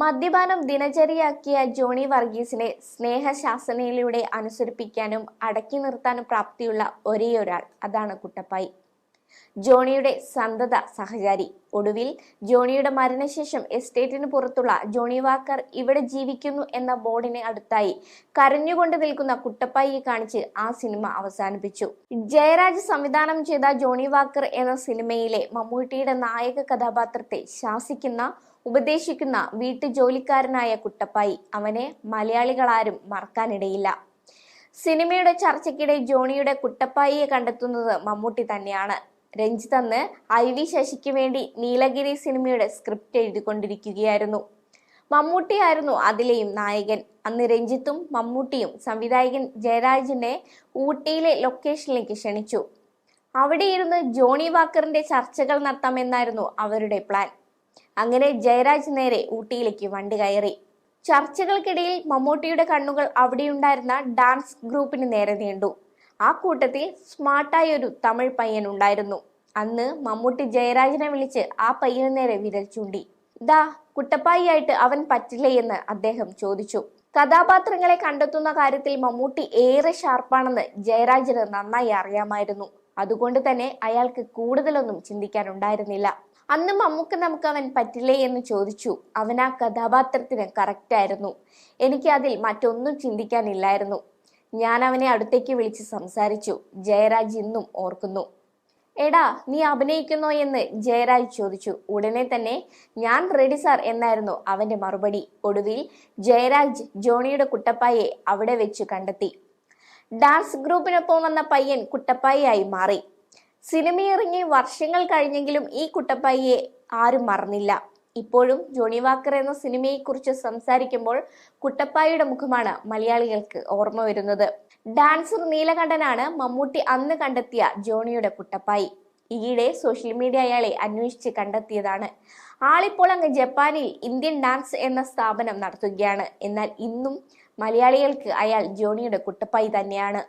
മദ്യപാനം ദിനചര്യയാക്കിയ ജോണി വർഗീസിനെ സ്നേഹശാസനയിലൂടെ അനുസരിപ്പിക്കാനും അടക്കി നിർത്താനും പ്രാപ്തിയുള്ള ഒരേയൊരാൾ. അതാണ് കുട്ടപ്പായി. ജോണിയുടെ സന്തത സഹചാരി. ഒടുവിൽ ജോണിയുടെ മരണശേഷം എസ്റ്റേറ്റിന് പുറത്തുള്ള ജോണി വാക്കർ ഇവിടെ ജീവിക്കുന്നു എന്ന ബോർഡിന് അടുത്തായി കരഞ്ഞുകൊണ്ട് നിൽക്കുന്ന കുട്ടപ്പായിയെ കാണിച്ച് ആ സിനിമ അവസാനിപ്പിച്ചു. ജയരാജ് സംവിധാനം ചെയ്ത ജോണി വാക്കർ എന്ന സിനിമയിലെ മമ്മൂട്ടിയുടെ നായക കഥാപാത്രത്തെ ശാസിക്കുന്ന ഉപദേശിക്കുന്ന വീട്ടുജോലിക്കാരനായ കുട്ടപ്പായി. അവനെ മലയാളികളാരും മറക്കാനിടയില്ല. സിനിമയുടെ ചർച്ചയ്ക്കിടെ ജോണിയുടെ കുട്ടപ്പായിയെ കണ്ടെത്തുന്നത് മമ്മൂട്ടി തന്നെയാണ്. രഞ്ജിത്ത് അന്ന് ഐ വി ശശിക്ക് വേണ്ടി നീലഗിരി സിനിമയുടെ സ്ക്രിപ്റ്റ് എഴുതിക്കൊണ്ടിരിക്കുകയായിരുന്നു. മമ്മൂട്ടിയായിരുന്നു അതിലെയും നായകൻ. അന്ന് രഞ്ജിത്തും മമ്മൂട്ടിയും സംവിധായകൻ ജയരാജിനെ ഊട്ടിയിലെ ലൊക്കേഷനിലേക്ക് ക്ഷണിച്ചു. അവിടെ ഇരുന്ന് ജോണി വാക്കറിന്റെ ചർച്ചകൾ നടത്താമെന്നായിരുന്നു അവരുടെ പ്ലാൻ. അങ്ങനെ ജയരാജ് നേരെ ഊട്ടിയിലേക്ക് വണ്ടി കയറി. ചർച്ചകൾക്കിടയിൽ മമ്മൂട്ടിയുടെ കണ്ണുകൾ അവിടെയുണ്ടായിരുന്ന ഡാൻസ് ഗ്രൂപ്പിന് നേരെ നീണ്ടു. ആ കൂട്ടത്തിൽ സ്മാർട്ടായ ഒരു തമിഴ് പയ്യൻ ഉണ്ടായിരുന്നു. അന്ന് മമ്മൂട്ടി ജയരാജനെ വിളിച്ച് ആ പയ്യന് നേരെ വിരൽ ചൂണ്ടി. ദാ കുട്ടപ്പായിയായിട്ട് അവൻ പറ്റില്ലേ? എന്ന് അദ്ദേഹം ചോദിച്ചു. കഥാപാത്രങ്ങളെ കണ്ടെത്തുന്ന കാര്യത്തിൽ മമ്മൂട്ടി ഏറെ ഷാർപ്പാണെന്ന് ജയരാജന് നന്നായി അറിയാമായിരുന്നു. അതുകൊണ്ട് തന്നെ അയാൾക്ക് കൂടുതലൊന്നും ചിന്തിക്കാനുണ്ടായിരുന്നില്ല. അന്ന് മമ്മൂക്ക് നമുക്ക് അവൻ പറ്റില്ലേ? എന്ന് ചോദിച്ചു. അവൻ ആ കഥാപാത്രത്തിന് കറക്റ്റായിരുന്നു. എനിക്ക് അതിൽ മറ്റൊന്നും ചിന്തിക്കാനില്ലായിരുന്നു. ഞാൻ അവനെ അടുത്തേക്ക് വിളിച്ച് സംസാരിച്ചു. ജയരാജ് ഇന്നും ഓർക്കുന്നു. എടാ നീ അഭിനയിക്കുന്നോ എന്ന് ജയരാജ് ചോദിച്ചു. ഉടനെ തന്നെ ഞാൻ റെഡി സാർ എന്നായിരുന്നു അവന്റെ മറുപടി. ഒടുവിൽ ജയരാജ് ജോണിയുടെ കുട്ടപ്പായെ അവിടെ വെച്ച് കണ്ടെത്തി. ഡാൻസ് ഗ്രൂപ്പിനൊപ്പം വന്ന പയ്യൻ കുട്ടപ്പായയായി മാറി. സിനിമയിറങ്ങി വർഷങ്ങൾ കഴിഞ്ഞെങ്കിലും ഈ കുട്ടപ്പായിയെ ആരും മറന്നില്ല. ഇപ്പോഴും ജോണി വാക്കർ എന്ന സിനിമയെക്കുറിച്ച് സംസാരിക്കുമ്പോൾ കുട്ടപ്പായുടെ മുഖമാണ് മലയാളികൾക്ക് ഓർമ്മ വരുന്നത്. ഡാൻസർ നീലകണ്ഠനാണ് മമ്മൂട്ടി അന്ന് കണ്ടെത്തിയ ജോണിയുടെ കുട്ടപ്പായി. ഈയിടെ സോഷ്യൽ മീഡിയ അയാളെ അന്വേഷിച്ച് കണ്ടെത്തിയതാണ്. ആളിപ്പോൾ അങ്ങ് ജപ്പാനിൽ ഇന്ത്യൻ ഡാൻസ് എന്ന സ്ഥാപനം നടത്തുകയാണ്. എന്നാൽ ഇന്നും മലയാളികൾക്ക് അയാൾ ജോണിയുടെ കുട്ടപ്പായി തന്നെയാണ്.